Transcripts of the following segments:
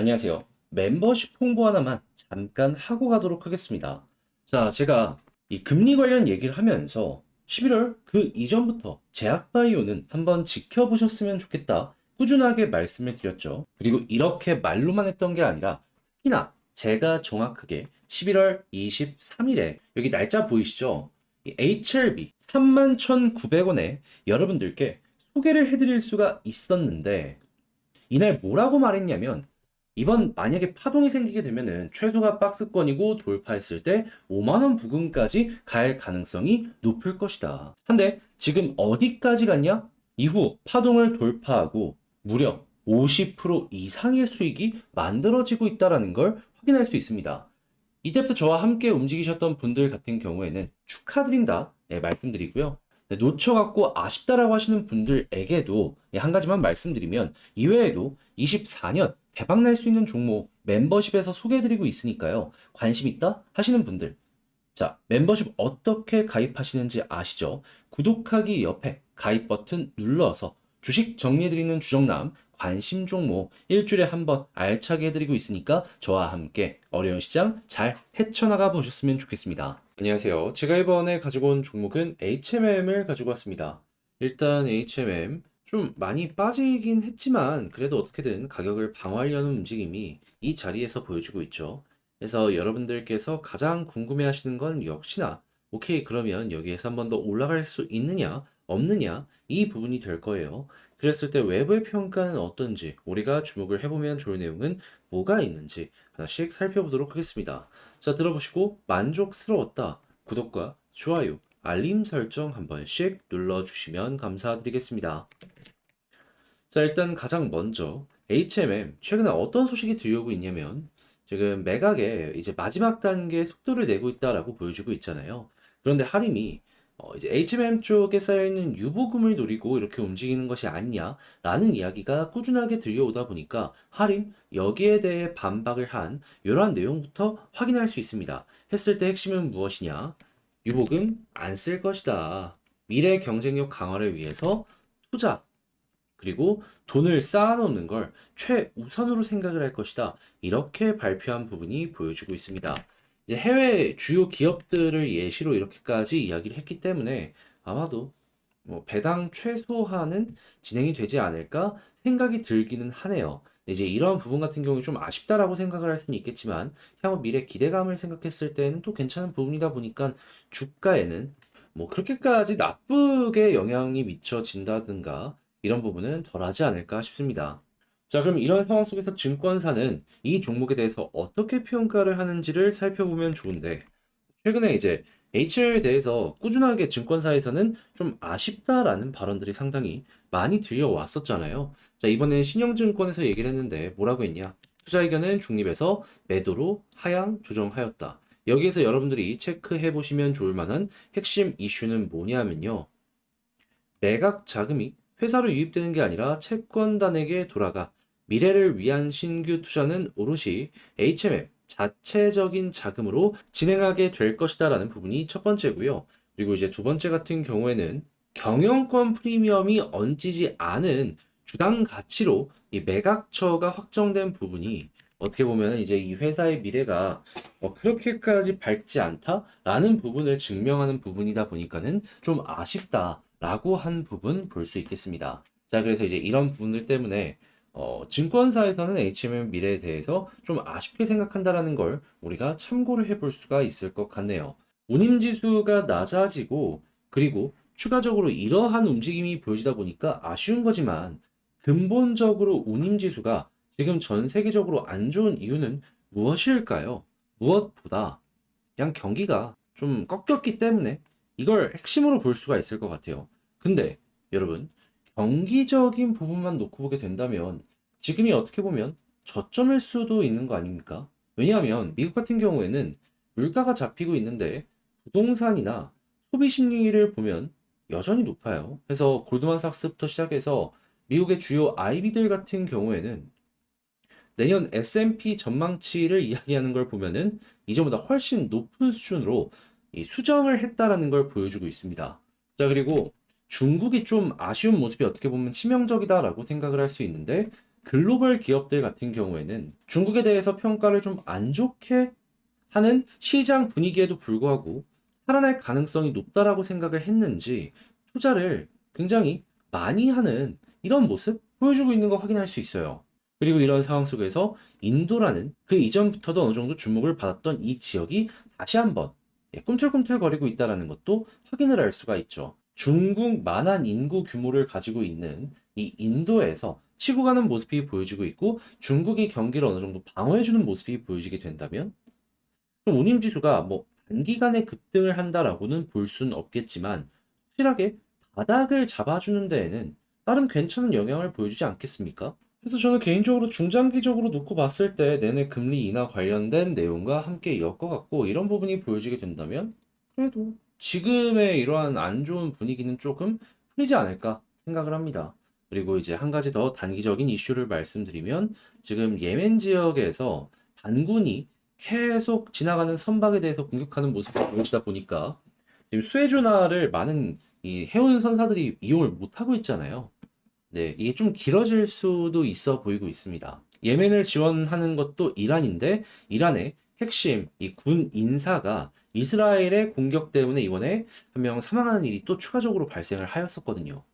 안녕하세요. 멤버십 홍보 하나만 잠깐 하고 가도록 하겠습니다. 자, 제가 이 금리 관련 얘기를 하면서 11월 그 이전부터 제약바이오는 한번 지켜보셨으면 좋겠다. 꾸준하게 말씀을 드렸죠. 그리고 이렇게 말로만 했던 게 아니라 특히나 제가 정확하게 11월 23일에 여기 날짜 보이시죠? 이 HLB 31,900원에 여러분들께 소개를 해드릴 수가 있었는데 이날 뭐라고 말했냐면 이번 만약에 파동이 생기게 되면은 최소가 박스권이고 돌파했을 때 5만원 부근까지 갈 가능성이 높을 것이다. 한데 지금 어디까지 갔냐? 이후 파동을 돌파하고 무려 50% 이상의 수익이 만들어지고 있다라는 걸 확인할 수 있습니다. 이때부터 저와 함께 움직이셨던 분들 같은 경우에는 축하드린다 네, 말씀드리고요. 네, 놓쳐갖고 아쉽다라고 하시는 분들에게도 예, 한 가지만 말씀드리면 이외에도 24년 대박 날 수 있는 종목 멤버십에서 소개해드리고 있으니까요. 관심 있다 하시는 분들 자 멤버십 어떻게 가입하시는지 아시죠? 구독하기 옆에 가입 버튼 눌러서 주식 정리해드리는 주정남 관심 종목 일주일에 한 번 알차게 해드리고 있으니까 저와 함께 어려운 시장 잘 헤쳐나가 보셨으면 좋겠습니다. 안녕하세요. 제가 이번에 가지고 온 종목은 HMM을 가지고 왔습니다. 일단 HMM 좀 많이 빠지긴 했지만 그래도 어떻게든 가격을 방어하려는 움직임이 이 자리에서 보여주고 있죠. 그래서 여러분들께서 가장 궁금해 하시는 건 역시나 오케이 그러면 여기에서 한 번 더 올라갈 수 있느냐 없느냐 이 부분이 될 거예요. 그랬을 때 외부의 평가는 어떤지 우리가 주목을 해보면 좋을 내용은 뭐가 있는지 하나씩 살펴보도록 하겠습니다. 자 들어보시고 만족스러웠다 구독과 좋아요 알림 설정 한 번씩 눌러주시면 감사드리겠습니다. 자 일단 가장 먼저 HMM 최근에 어떤 소식이 들려오고 있냐면 지금 매각의 이제 마지막 단계 속도를 내고 있다라고 보여주고 있잖아요. 그런데 하림이 어, 이제 HMM 쪽에 쌓여있는 유보금을 노리고 이렇게 움직이는 것이 아니냐라는 이야기가 꾸준하게 들려오다 보니까 하림 여기에 대해 반박을 한 이러한 내용부터 확인할 수 있습니다. 했을 때 핵심은 무엇이냐? 유보금 안 쓸 것이다. 미래 경쟁력 강화를 위해서 투자 그리고 돈을 쌓아놓는 걸 최우선으로 생각을 할 것이다. 이렇게 발표한 부분이 보여주고 있습니다. 이제 해외 주요 기업들을 예시로 이렇게까지 이야기를 했기 때문에 아마도 뭐 배당 최소화는 진행이 되지 않을까 생각이 들기는 하네요. 이제 이런 부분 같은 경우에 좀 아쉽다라고 생각을 할 수는 있겠지만 향후 미래 기대감을 생각했을 때는 또 괜찮은 부분이다 보니까 주가에는 뭐 그렇게까지 나쁘게 영향이 미쳐진다든가 이런 부분은 덜하지 않을까 싶습니다. 자, 그럼 이런 상황 속에서 증권사는 이 종목에 대해서 어떻게 평가를 하는지를 살펴보면 좋은데, 최근에 이제 HL에 대해서 꾸준하게 증권사에서는 좀 아쉽다라는 발언들이 상당히 많이 들려왔었잖아요. 자, 이번엔 신영증권에서 얘기를 했는데 뭐라고 했냐? 투자 의견은 중립에서 매도로 하향 조정하였다. 여기에서 여러분들이 체크해 보시면 좋을 만한 핵심 이슈는 뭐냐면요. 매각 자금이 회사로 유입되는 게 아니라 채권단에게 돌아가 미래를 위한 신규 투자는 오롯이 HMM 자체적인 자금으로 진행하게 될 것이다라는 부분이 첫 번째고요. 그리고 이제 두 번째 같은 경우에는 경영권 프리미엄이 얹히지 않은 주당 가치로 이 매각처가 확정된 부분이 어떻게 보면 이제 이 회사의 미래가 뭐 그렇게까지 밝지 않다라는 부분을 증명하는 부분이다 보니까는 좀 아쉽다라고 한 부분 볼 수 있겠습니다. 자, 그래서 이제 이런 부분들 때문에 어, 증권사에서는 HMM 미래에 대해서 좀 아쉽게 생각한다라는 걸 우리가 참고를 해볼 수가 있을 것 같네요. 운임 지수가 낮아지고 그리고 추가적으로 이러한 움직임이 보여지다 보니까 아쉬운 거지만 근본적으로 운임 지수가 지금 전 세계적으로 안 좋은 이유는 무엇일까요? 무엇보다 그냥 경기가 좀 꺾였기 때문에 이걸 핵심으로 볼 수가 있을 것 같아요. 근데 여러분 경기적인 부분만 놓고 보게 된다면 지금이 어떻게 보면 저점일 수도 있는 거 아닙니까? 왜냐하면 미국 같은 경우에는 물가가 잡히고 있는데 부동산이나 소비 심리를 보면 여전히 높아요. 그래서 골드만삭스부터 시작해서 미국의 주요 IB들 같은 경우에는 내년 S&P 전망치를 이야기하는 걸 보면은 이전보다 훨씬 높은 수준으로 이 수정을 했다라는 걸 보여주고 있습니다. 자, 그리고 중국이 좀 아쉬운 모습이 어떻게 보면 치명적이다라고 생각을 할 수 있는데 글로벌 기업들 같은 경우에는 중국에 대해서 평가를 좀 안 좋게 하는 시장 분위기에도 불구하고 살아날 가능성이 높다라고 생각을 했는지 투자를 굉장히 많이 하는 이런 모습 보여주고 있는 거 확인할 수 있어요. 그리고 이런 상황 속에서 인도라는 그 이전부터도 어느 정도 주목을 받았던 이 지역이 다시 한번 예, 꿈틀꿈틀거리고 있다는 것도 확인을 할 수가 있죠. 중국 만한 인구 규모를 가지고 있는 이 인도에서 치고 가는 모습이 보여지고 있고 중국이 경기를 어느 정도 방어해주는 모습이 보여지게 된다면 그럼 운임 지수가 뭐 단기간에 급등을 한다라고는 볼 수는 없겠지만 확실하게 바닥을 잡아주는 데에는 나름 괜찮은 영향을 보여주지 않겠습니까? 그래서 저는 개인적으로 중장기적으로 놓고 봤을 때 내내 금리 인하 관련된 내용과 함께 엮어갖고 이런 부분이 보여지게 된다면 그래도 지금의 이러한 안 좋은 분위기는 조금 풀리지 않을까 생각을 합니다. 그리고 이제 한 가지 더 단기적인 이슈를 말씀드리면 지금 예멘 지역에서 반군이 계속 지나가는 선박에 대해서 공격하는 모습이 보여지다 보니까 지금 수에즈나를 많은 이 해운 선사들이 이용을 못하고 있잖아요. 네, 이게 좀 길어질 수도 있어 보이고 있습니다. 예멘을 지원하는 것도 이란인데 이란의 핵심 이 군 인사가 이스라엘의 공격 때문에 이번에 한 명 사망하는 일이 또 추가적으로 발생을 하였었거든요.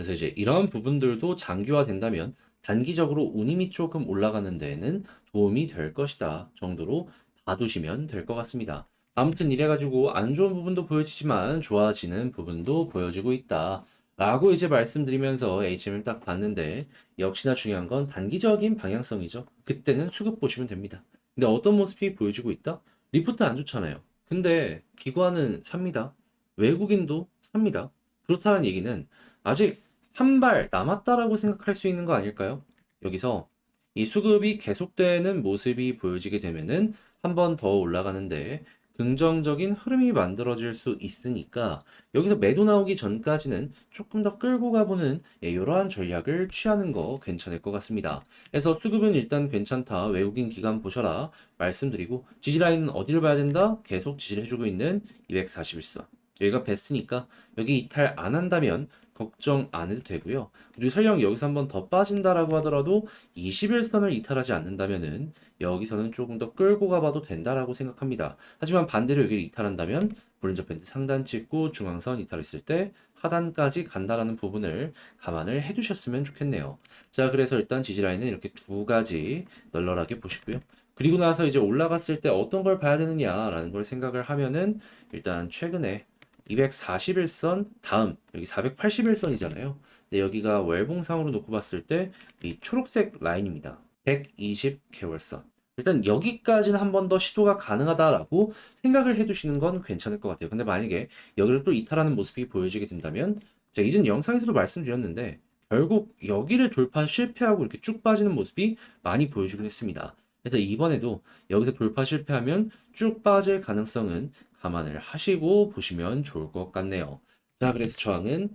그래서 이제 이런 부분들도 장기화된다면 단기적으로 운임이 조금 올라가는 데에는 도움이 될 것이다 정도로 봐두시면 될 것 같습니다. 아무튼 이래가지고 안 좋은 부분도 보여지지만 좋아지는 부분도 보여지고 있다. 라고 이제 말씀드리면서 HM을 딱 봤는데 역시나 중요한 건 단기적인 방향성이죠. 그때는 수급 보시면 됩니다. 근데 어떤 모습이 보여지고 있다? 리포트 안 좋잖아요. 근데 기관은 삽니다. 외국인도 삽니다. 그렇다는 얘기는 아직 한 발 남았다라고 생각할 수 있는 거 아닐까요? 여기서 이 수급이 계속되는 모습이 보여지게 되면은 한 번 더 올라가는데 긍정적인 흐름이 만들어질 수 있으니까 여기서 매도 나오기 전까지는 조금 더 끌고 가보는 예, 이러한 전략을 취하는 거 괜찮을 것 같습니다. 그래서 수급은 일단 괜찮다. 외국인 기관 보셔라. 말씀드리고 지지라인은 어디를 봐야 된다? 계속 지지를 해주고 있는 241선. 여기가 베스트니까 여기 이탈 안 한다면 걱정 안 해도 되고요. 그리고 설령 여기서 한 번 더 빠진다라고 하더라도 21선을 이탈하지 않는다면은 여기서는 조금 더 끌고 가봐도 된다라고 생각합니다. 하지만 반대로 여기를 이탈한다면 볼린저 밴드 상단 찍고 중앙선 이탈했을 때 하단까지 간다라는 부분을 감안을 해두셨으면 좋겠네요. 자, 그래서 일단 지지라인은 이렇게 두 가지 널널하게 보시고요. 그리고 나서 이제 올라갔을 때 어떤 걸 봐야 되느냐라는 걸 생각을 하면은 일단 최근에 241선 다음 여기 481선이잖아요. 근데 여기가 월봉상으로 놓고 봤을 때 이 초록색 라인입니다. 120개월선. 일단 여기까지는 한 번 더 시도가 가능하다라고 생각을 해두시는 건 괜찮을 것 같아요. 근데 만약에 여기를 또 이탈하는 모습이 보여지게 된다면 제가 이전 영상에서도 말씀드렸는데 결국 여기를 돌파 실패하고 이렇게 쭉 빠지는 모습이 많이 보여주긴 했습니다. 그래서 이번에도 여기서 돌파 실패하면 쭉 빠질 가능성은 감안을 하시고 보시면 좋을 것 같네요. 자, 그래서 저항은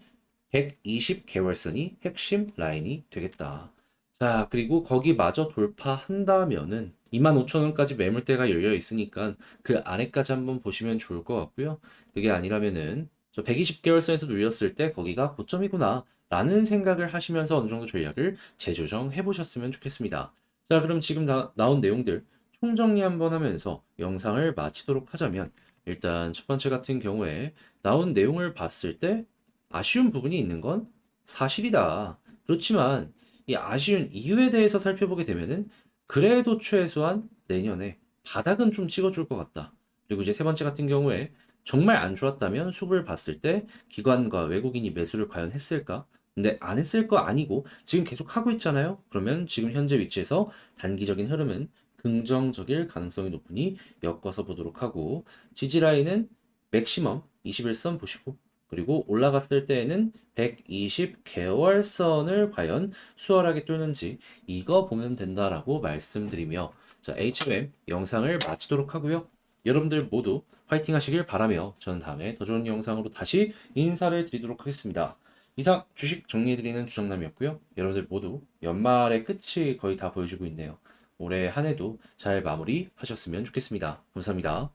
120 개월선이 핵심 라인이 되겠다. 자, 그리고 거기마저 돌파한다면은 25,000원까지 매물대가 열려 있으니까 그 아래까지 한번 보시면 좋을 것 같고요. 그게 아니라면은 저 120개월 선에서 눌렸을 때 거기가 고점이구나 라는 생각을 하시면서 어느 정도 전략을 재조정해 보셨으면 좋겠습니다. 자, 그럼 지금 나, 나온 내용들 총정리 한번 하면서 영상을 마치도록 하자면 일단 첫 번째 같은 경우에 나온 내용을 봤을 때 아쉬운 부분이 있는 건 사실이다. 그렇지만 이 아쉬운 이유에 대해서 살펴보게 되면은 그래도 최소한 내년에 바닥은 좀 찍어줄 것 같다. 그리고 이제 세 번째 같은 경우에 정말 안 좋았다면 수급을 봤을 때 기관과 외국인이 매수를 과연 했을까? 근데 안 했을 거 아니고 지금 계속 하고 있잖아요. 그러면 지금 현재 위치에서 단기적인 흐름은 긍정적일 가능성이 높으니 엮어서 보도록 하고 지지 라인은 맥시멈 21선 보시고 그리고 올라갔을 때에는 120 개월선을 과연 수월하게 뚫는지 이거 보면 된다라고 말씀드리며 자 HM 영상을 마치도록 하고요. 여러분들 모두 화이팅 하시길 바라며 저는 다음에 더 좋은 영상으로 다시 인사를 드리도록 하겠습니다. 이상 주식 정리해드리는 주정남이었고요. 여러분들 모두 연말의 끝이 거의 다 보여주고 있네요. 올해 한 해도 잘 마무리하셨으면 좋겠습니다. 감사합니다.